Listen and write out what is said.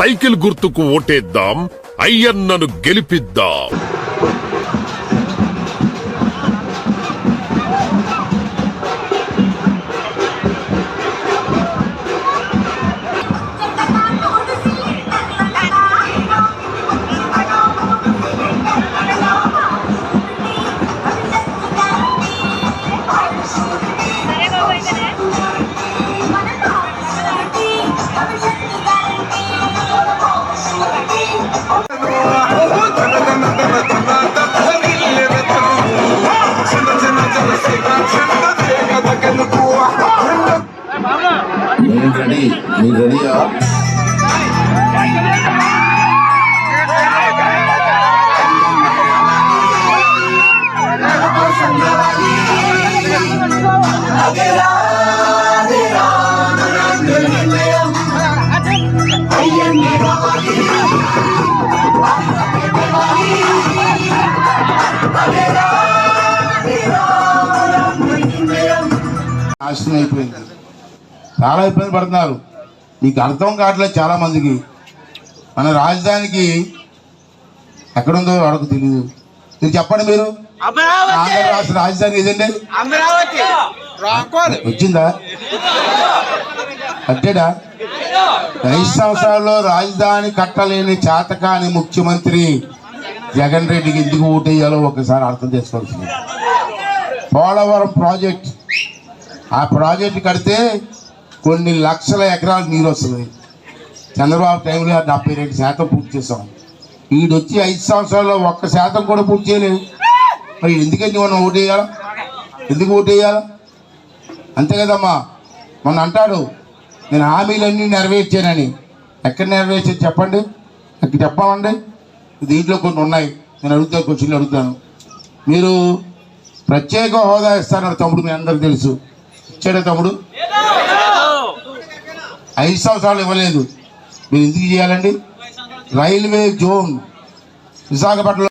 Cycle గుర్తుకు ఓటేద్దాం అయ్యన్నను గెలిపిద్దాం. మీరు రెడీ. మీరు రెడీయా? నాశనం అయిపోయింది. చాలా ఇబ్బంది పడుతున్నారు. మీకు అర్థం కావట్లేదు చాలా మందికి. మన రాజధానికి ఎక్కడుందో వాళ్ళకు తెలియదు మీరు చెప్పండి మీరు. ఆంధ్ర రాష్ట్ర రాజధాని ఏదండి? వచ్చిందా? కట్టాడా ఐదు సంవత్సరాల్లో రాజధాని కట్టలేని చేతకాని ముఖ్యమంత్రి జగన్ రెడ్డికి ఎందుకు ఓటేయాలో ఒకసారి అర్థం చేసుకోవాల్సింది. పోలవరం ప్రాజెక్ట్. ఆ ప్రాజెక్ట్ కడితే కొన్ని లక్షల ఎకరాలు నీరు వస్తుంది. చంద్రబాబు టైంలో డెబ్బై రెండు శాతం పూర్తి చేసాం వీడొచ్చి ఐదు సంవత్సరాల్లో ఒక్క శాతం కూడా పూర్తి చేయలేదు. మరి ఎందుకని మనం ఓటేయాలా? ఎందుకు ఓటేయాలా? అంతే కదమ్మా. మొన్న అంటాడు నేను హామీలన్నీ నెరవేర్చానని. ఎక్కడ నెరవేర్చాను చెప్పండి? నాకు చెప్పాలండి దీంట్లో కొన్ని ఉన్నాయి. నేను అడుగుతాను క్వశ్చన్లు అడుగుతాను. మీరు ప్రత్యేక హోదా ఇస్తానన్నారు తమ్ముడు మీ అందరికి తెలుసు. ఇచ్చాడే తమ్ముడు? ఐదు సంవత్సరాలు ఇవ్వలేదు. మీరు ఎందుకు చేయాలండి? Railway zone Visakhapatnam